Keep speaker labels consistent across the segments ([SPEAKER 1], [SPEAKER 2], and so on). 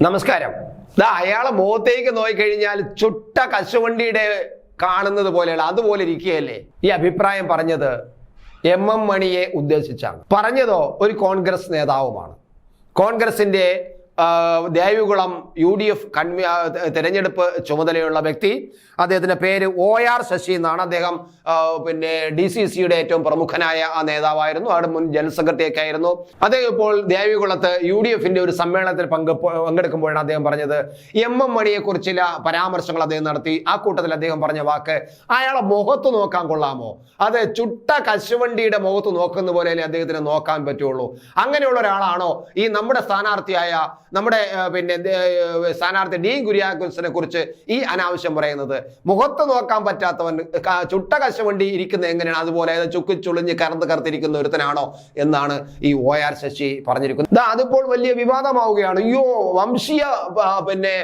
[SPEAKER 1] നമസ്കാരം. ദാ അയാളെ മുഖത്തേക്ക് നോക്കിക്കഴിഞ്ഞാൽ ചുട്ട കശുവണ്ടിയുടെ കാണുന്നത് പോലെയുള്ള അതുപോലെ ഇരിക്കുകയല്ലേ? ഈ അഭിപ്രായം പറഞ്ഞത് എം എം മണിയെ ഉദ്ദേശിച്ചാണ്. പറഞ്ഞതോ ഒരു കോൺഗ്രസ് നേതാവുമാണ്. കോൺഗ്രസിന്റെ Devikulam U D F convenor തെരഞ്ഞെടുപ്പ് ചുമതലയുള്ള വ്യക്തി. അദ്ദേഹത്തിന്റെ പേര് ഒ ആർ ശശി എന്നാണ്. അദ്ദേഹം പിന്നെ ഡി സി സിയുടെ ഏറ്റവും പ്രമുഖനായ ആ നേതാവായിരുന്നു. അവിടെ മുൻ ജനറൽ സെക്രട്ടറി ഒക്കെ ആയിരുന്നു അദ്ദേഹം ഇപ്പോൾ ദേവികുളത്ത് യു ഡി എഫിന്റെ ഒരു സമ്മേളനത്തിൽ പങ്ക് പങ്കെടുക്കുമ്പോഴാണ് അദ്ദേഹം പറഞ്ഞത് എം എം മണിയെക്കുറിച്ചുള്ള ചില പരാമർശങ്ങൾ അദ്ദേഹം നടത്തി. ആ കൂട്ടത്തിൽ അദ്ദേഹം പറഞ്ഞ വാക്ക് അയാളെ മുഖത്ത് നോക്കാൻ കൊള്ളാമോ? അത് ചുട്ട കശുവണ്ടിയുടെ മുഖത്ത് നോക്കുന്ന പോലെ അദ്ദേഹത്തിന് നോക്കാൻ പറ്റുള്ളൂ? അങ്ങനെയുള്ള ഒരാളാണോ ഈ നമ്മുടെ സ്ഥാനാർത്ഥിയായ നമ്മുടെ പിന്നെ സ്ഥാനാർത്ഥി ഡീൻ കുര്യാക്കോസിനെ കുറിച്ച് ഈ അനാവശ്യം പറയുന്നത്. മുഖത്ത് നോക്കാൻ പറ്റാത്തവൻ ചുട്ട കശവണ്ടി ഇരിക്കുന്ന എങ്ങനെയാണ്? അതുപോലെ ചുക്കി ചുളിഞ്ഞ് കറന്ന് കറുത്തിരിക്കുന്ന ഒരുത്തനാണോ എന്നാണ് ഈ ഒ ആർ ശശി പറഞ്ഞിരിക്കുന്നത്. അതിപ്പോൾ വലിയ വിവാദമാവുകയാണ്. അയ്യോ വംശീയ പിന്നെ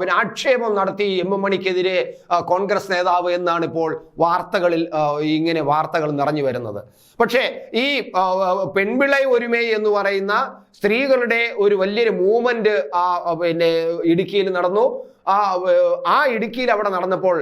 [SPEAKER 1] പിന്നെ ആക്ഷേപം നടത്തി എം എം മണിക്കെതിരെ കോൺഗ്രസ് നേതാവ് എന്നാണ് ഇപ്പോൾ വാർത്തകളിൽ ഇങ്ങനെ വാർത്തകൾ നിറഞ്ഞു വരുന്നത്. പക്ഷേ ഈ പെൺപിള്ളൈ ഒരുമേ എന്ന് പറയുന്ന സ്ത്രീകളുടെ ഒരു വലിയൊരു മൂവ്മെന്റ് ആ പിന്നെ ഇടുക്കിയിൽ നടന്നു. ആ ആ ഇടുക്കിയിൽ അവിടെ നടന്നപ്പോൾ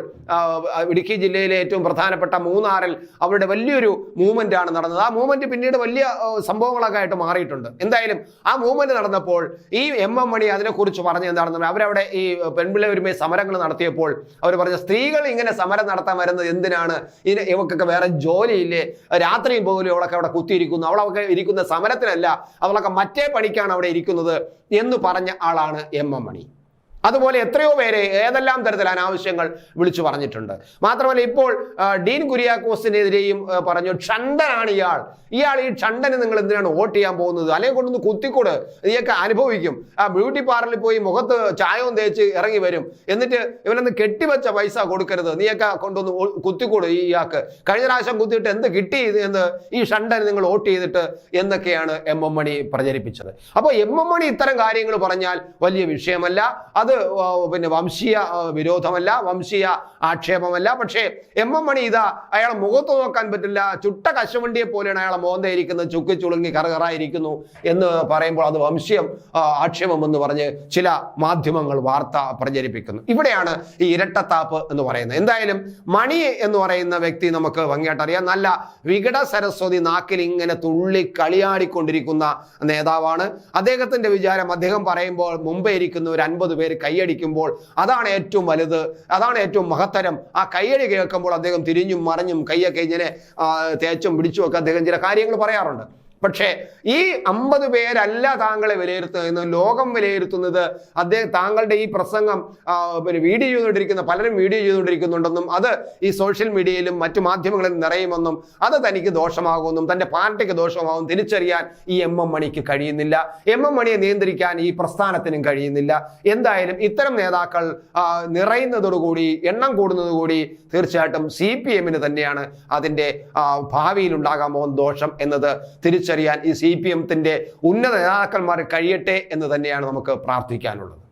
[SPEAKER 1] ഇടുക്കി ജില്ലയിലെ ഏറ്റവും പ്രധാനപ്പെട്ട മൂന്നാറിൽ അവരുടെ വലിയൊരു മൂവ്മെന്റ് ആണ് നടന്നത്. ആ മൂവ്മെന്റ് പിന്നീട് വലിയ സംഭവങ്ങളൊക്കെ ആയിട്ട് മാറിയിട്ടുണ്ട്. എന്തായാലും ആ മൂവ്മെന്റ് നടന്നപ്പോൾ ഈ എം എം മണി അതിനെക്കുറിച്ച് പറഞ്ഞ എന്താണെന്ന് അവരവിടെ ഈ പെൺപിള്ളെ ഒരുമയ സമരങ്ങൾ നടത്തിയപ്പോൾ അവർ പറഞ്ഞ സ്ത്രീകൾ ഇങ്ങനെ സമരം നടത്താൻ വരുന്നത് എന്തിനാണ്? ഇതിന് ഇവക്കൊക്കെ വേറെ ജോലിയില്ലേ? രാത്രിയും പോലും അവളൊക്കെ അവിടെ കുത്തിയിരിക്കുന്നു. അവളൊക്കെ ഇരിക്കുന്ന സമരത്തിനല്ല അവളൊക്കെ മറ്റേ പണിക്കാണ് അവിടെ ഇരിക്കുന്നത് എന്ന് പറഞ്ഞ ആളാണ് എം എം മണി. അതുപോലെ എത്രയോ പേരെ ഏതെല്ലാം തരത്തിൽ അനാവശ്യങ്ങൾ വിളിച്ചു പറഞ്ഞിട്ടുണ്ട്. മാത്രമല്ല ഇപ്പോൾ ഡീൻ കുര്യാക്കോസിനെതിരെയും പറഞ്ഞു ക്ഷണ്ടനാണ് ഇയാൾ. ഇയാൾ ഈ ക്ഷണ്ടന് നിങ്ങൾ എന്തിനാണ് വോട്ട് ചെയ്യാൻ പോകുന്നത്? അല്ലെങ്കിൽ കൊണ്ടൊന്ന് കുത്തിക്കൂട്? ഇതൊക്കെ അനുഭവിക്കും. ആ ബ്യൂട്ടി പാർലറിൽ പോയി മുഖത്ത് ചായവും തേച്ച് ഇറങ്ങി വരും. എന്നിട്ട് ഇവനൊന്ന് കെട്ടിവെച്ച പൈസ കൊടുക്കരുത്. നീയൊക്കെ കൊണ്ടൊന്ന് കുത്തിക്കൂട് ഈ ഇയാൾക്ക്. കഴിഞ്ഞ പ്രാവശ്യം കുത്തിയിട്ട് എന്ത് കിട്ടി എന്ന് ഈ ഷണ്ടന് നിങ്ങൾ വോട്ട് ചെയ്തിട്ട് എന്നൊക്കെയാണ് എം എം മണി പ്രചരിപ്പിച്ചത്. അപ്പോൾ എം എം മണി ഇത്തരം കാര്യങ്ങൾ പറഞ്ഞാൽ വലിയ വിഷയമല്ല. അത് പിന്നെ വംശീയ വിരോധമല്ല വംശീയ ആക്ഷേപമല്ല. പക്ഷേ എം എം മണി ഇതാ അയാളെ മുഖത്ത് നോക്കാൻ പറ്റില്ല. ചുട്ട കശവണ്ടിയെ പോലെയാണ് അയാളെ മോന്ത ഇരിക്കുന്നത് ചുക്കി ചുളുങ്ങി കറകറായിരിക്കുന്നു എന്ന് പറയുമ്പോൾ അത് വംശീയം ആക്ഷേപം എന്ന് പറഞ്ഞ് ചില മാധ്യമങ്ങൾ വാർത്ത പ്രചരിപ്പിക്കുന്നു. ഇവിടെയാണ് ഈ ഇരട്ടത്താപ്പ് എന്ന് പറയുന്നത്. എന്തായാലും മണി എന്ന് പറയുന്ന വ്യക്തി നമുക്ക് ഭംഗിയായിട്ട് അറിയാം. നല്ല വികട സരസ്വതി നാക്കിൽ ഇങ്ങനെ തുള്ളി കളിയാടിക്കൊണ്ടിരിക്കുന്ന നേതാവാണ്. അദ്ദേഹത്തിന്റെ വിചാരം അദ്ദേഹം പറയുമ്പോൾ മുമ്പേ ഇരിക്കുന്ന ഒരു അൻപത് പേര് കൈയടിക്കുമ്പോൾ അതാണ് ഏറ്റവും വലുത് അതാണ് ഏറ്റവും മഹത്തരം. ആ കൈയടി കേൾക്കുമ്പോൾ അദ്ദേഹം തിരിഞ്ഞും മറിഞ്ഞും കൈയൊക്കെ ഇങ്ങനെ തേച്ചും പിടിച്ചും ഒക്കെ അദ്ദേഹം ചില കാര്യങ്ങൾ പറയാറുണ്ട്. പക്ഷേ ഈ അമ്പത് പേരല്ല താങ്കളെ വിലയിരുത്തുന്നത്. ലോകം വിലയിരുത്തുന്നത് അദ്ദേഹം താങ്കളുടെ ഈ പ്രസംഗം പിന്നെ വീഡിയോ ചെയ്തുകൊണ്ടിരിക്കുന്ന പലരും വീഡിയോ ചെയ്തുകൊണ്ടിരിക്കുന്നുണ്ടെന്നും അത് ഈ സോഷ്യൽ മീഡിയയിലും മറ്റു മാധ്യമങ്ങളിലും നിറയുമെന്നും അത് തനിക്ക് ദോഷമാകുമെന്നും തന്റെ പാർട്ടിക്ക് ദോഷമാകും തിരിച്ചറിയാൻ ഈ എം എം മണിക്ക് കഴിയുന്നില്ല. എം എം മണിയെ നിയന്ത്രിക്കാൻ ഈ പ്രസ്ഥാനത്തിനും കഴിയുന്നില്ല. എന്തായാലും ഇത്തരം നേതാക്കൾ നിറയുന്നതോടുകൂടി എണ്ണം കൂടുന്നതുകൂടി തീർച്ചയായിട്ടും സി പി എമ്മിന് തന്നെയാണ് അതിന്റെ ഭാവിയിൽ ദോഷം എന്നത് തിരിച്ചറിയാൻ ഈ സി പി എമ്മത്തിന്റെ ഉന്നത നേതാക്കന്മാർ കഴിയട്ടെ എന്ന് തന്നെയാണ് നമുക്ക് പ്രാർത്ഥിക്കാനുള്ളത്.